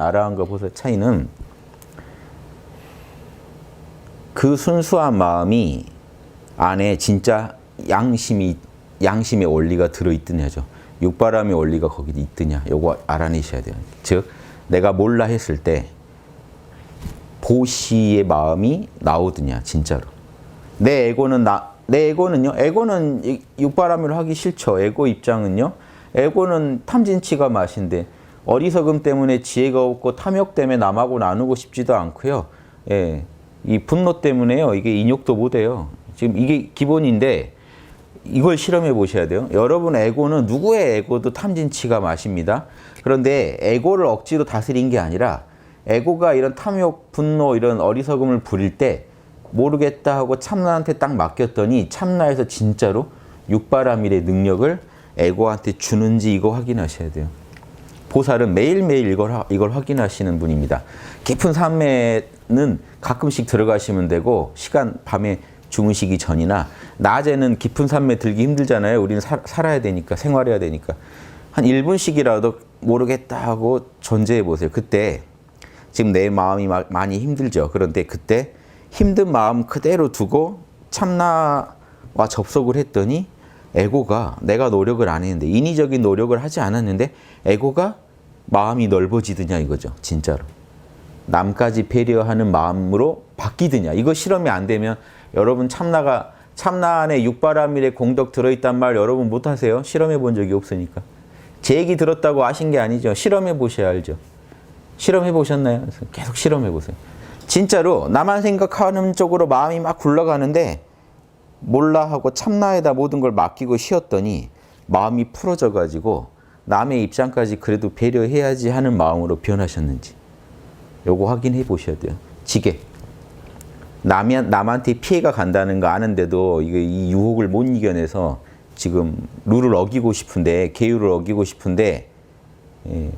아라한과 보살 차이는 그 순수한 마음이 안에 진짜 양심이 양심의 원리가 들어 있느냐죠. 육바람의 원리가 거기 있느냐. 요거 알아내셔야 돼요. 즉 내가 몰라 했을 때 보시의 마음이 나오느냐 진짜로. 내 에고는 나, 내 에고는요. 에고는 이- 육바람을 하기 싫죠. 에고 입장은요. 에고는 탐진치가 맛인데 어리석음 때문에 지혜가 없고 탐욕 때문에 남하고 나누고 싶지도 않고요. 예. 이 분노 때문에요. 이게 인욕도 못 해요. 지금 이게 기본인데 이걸 실험해 보셔야 돼요. 여러분 에고는 누구의 에고도 탐진치가 맛입니다. 그런데 에고를 억지로 다스린 게 아니라 에고가 이런 탐욕, 분노 이런 어리석음을 부릴 때 모르겠다 하고 참나한테 딱 맡겼더니 참나에서 진짜로 육바라밀의 능력을 에고한테 주는지 이거 확인하셔야 돼요. 보살은 매일매일 이걸, 하- 이걸 확인하시는 분입니다. 깊은 산매는 가끔씩 들어가시면 되고, 시간 밤에 주무시기 전이나, 낮에는 깊은 산매 들기 힘들잖아요. 우리는 살, 살아야 되니까, 생활해야 되니까. 한 1분씩이라도 모르겠다 하고 존재해 보세요. 그때, 지금 내 마음이 마- 많이 힘들죠. 그런데 그때 힘든 마음 그대로 두고 참나와 접속을 했더니 에고가 내가 노력을 안 했는데 인위적인 노력을 하지 않았는데 에고가 마음이 넓어지느냐 이거죠. 진짜로. 남까지 배려하는 마음으로 바뀌느냐. 이거 실험이 안 되면 여러분 참나가 참나 안에 육바라밀의 공덕 들어있단 말 여러분 못 하세요? 실험해 본 적이 없으니까. 제 얘기 들었다고 아신 게 아니죠. 실험해 보셔야 알죠. 실험해 보셨나요? 계속 실험해 보세요. 진짜로 나만 생각하는 쪽으로 마음이 막 굴러가는데 몰라 하고 참나에다 모든 걸 맡기고 쉬었더니 마음이 풀어져 가지고 남의 입장까지 그래도 배려해야지 하는 마음으로 변하셨는지 요거 확인해 보셔야 돼요. 지게 남이 남한테 피해가 간다는 거 아는데도 이게 이 유혹을 못 이겨내서 지금 룰을 어기고 싶은데 계율을 어기고 싶은데 예,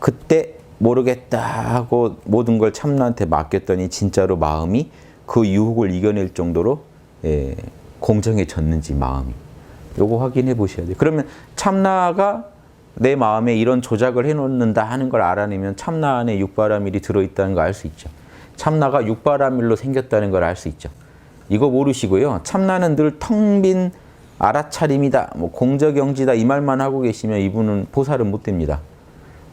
그때 모르겠다 하고 모든 걸 참나한테 맡겼더니 진짜로 마음이 그 유혹을 이겨낼 정도로 예, 공정해졌는지 마음이 요거 확인해 보셔야 돼요. 그러면 참나가 내 마음에 이런 조작을 해놓는다 하는 걸 알아내면 참나 안에 육바라밀이 들어있다는 걸 알 수 있죠. 참나가 육바라밀로 생겼다는 걸 알 수 있죠. 이거 모르시고요. 참나는 늘 텅 빈 알아차림이다, 뭐 공저경지다 이 말만 하고 계시면 이분은 보살은 못 됩니다.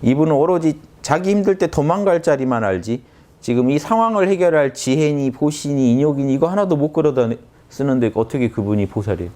이분은 오로지 자기 힘들 때 도망갈 자리만 알지 지금 이 상황을 해결할 지혜니 보시니 인욕이니 이거 하나도 못 끌어다 쓰는데 어떻게 그분이 보살이에요?